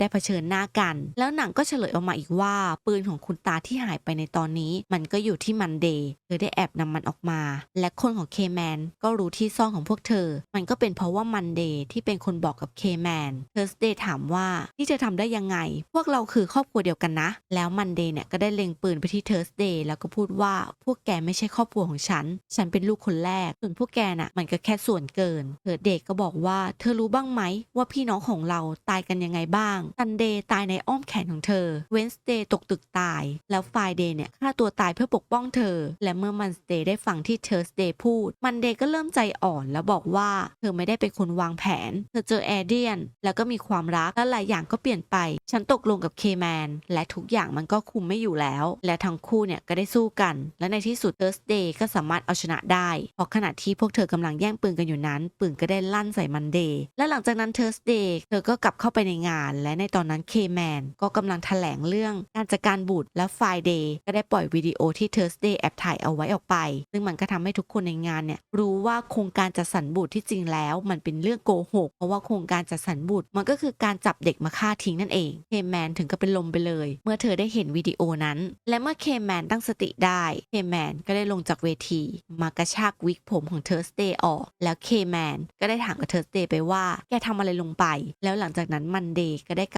ได้เผชิญหน้ากัน แล้วหนังก็เฉลยออกมาอีกว่า ปืนของคุณตาที่หายไปในตอนนี้ มันก็อยู่ที่มันเดย์เธอได้แอบนำมันออกมา และคนของเคแมนก็รู้ที่ซ่อนของพวกเธอ มันก็เป็นเพราะว่ามันเดย์ที่เป็นคนบอกกับเคแมนเทอร์สเดย์ถามว่าที่เธอทำได้ยังไง พวกเราคือครอบครัวเดียวกันนะ แล้วมันเดย์เนี่ยก็ได้เล็งปืนไปที่เทอร์สเดย์แล้วก็พูดว่าพวกแกไม่ใช่ครอบครัวของฉัน ฉันเป็นลูกคนแรกส่วนพวกแกน่ะ มันก็แค่ส่วนเกิน เธอเด็กก็บอกว่า เธอรู้บ้างไหมว่าพี่น้องของเราตายกันยังไงบ้างซันเดย์ตายในอ้อมแขนของเธอเวนสเดย์ตกตึกตาย แล้วไฟเดย์เนี่ยฆ่าตัวตายเพื่อปกป้องเธอ และเมื่อมันสเดย์ได้ฟังที่เทอร์สเดย์พูด มันเดย์ก็เริ่มใจอ่อนแล้วบอกว่าเธอไม่ได้เป็นคนวางแผน เธอเจอแอเดียน แล้วก็มีความรักและหลายอย่างก็เปลี่ยนไป ฉันตกลงกับเคแมนและทุกอย่างมันก็คุมไม่อยู่แล้ว และทั้งคู่เนี่ยก็ได้สู้กัน และในที่สุดเทอร์สเดย์ก็สามารถเอาชนะได้เพราะขณะที่พวกเธอกำลังแย่งปืนกันอยู่นั้นปืนก็ได้ลั่นใส่มันเดย์และหลังจากนั้นเทอร์สเดย์เธอก็กลับเข้าไปในงานและในตอนนั้นเคแมนก็กำลังแถลงเรื่องการจัดการบุตรและไฟเดย์ก็ได้ปล่อยวิดีโอที่เทอร์สเดย์แอบถ่ายเอาไว้ออกไป ซึ่งมันก็ทำให้ทุกคนในงานเนี่ยรู้ว่าโครงการจัดสรรบุตรที่จริงแล้ว มันเป็นเรื่องโกหกเพราะว่าโครงการจัดสรรบุตรมันก็คือการจับเด็กมาฆ่าทิ้งนั่นเองเคแมนถึงกับเป็นลมไปเลย เมื่อเธอได้เห็นวิดีโอนั้น และเมื่อเคแมนตั้งสติได้เคแมนก็ได้ลงจากเวที มากระชากวิกผมของเทอร์สเดย์ออก แล้วเคแมนก็ได้ถามกับเทอร์สเดย์ไปว่าแกทำอะไรลงไป แล้วหลังจากนั้นมันเดย์ก็ได้